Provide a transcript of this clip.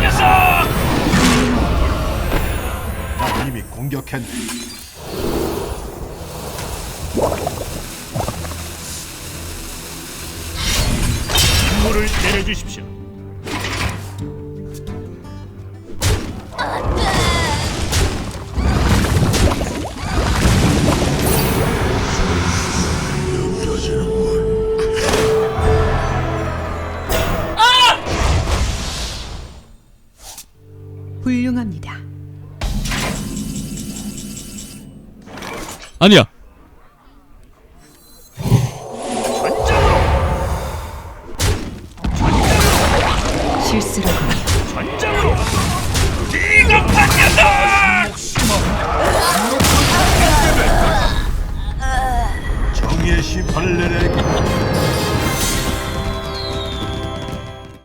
녀석! 난 이미 공격했네. 임무를 내려주십시오. 훌륭합니다. 아니야. 정의의 심판을 내려야겠다.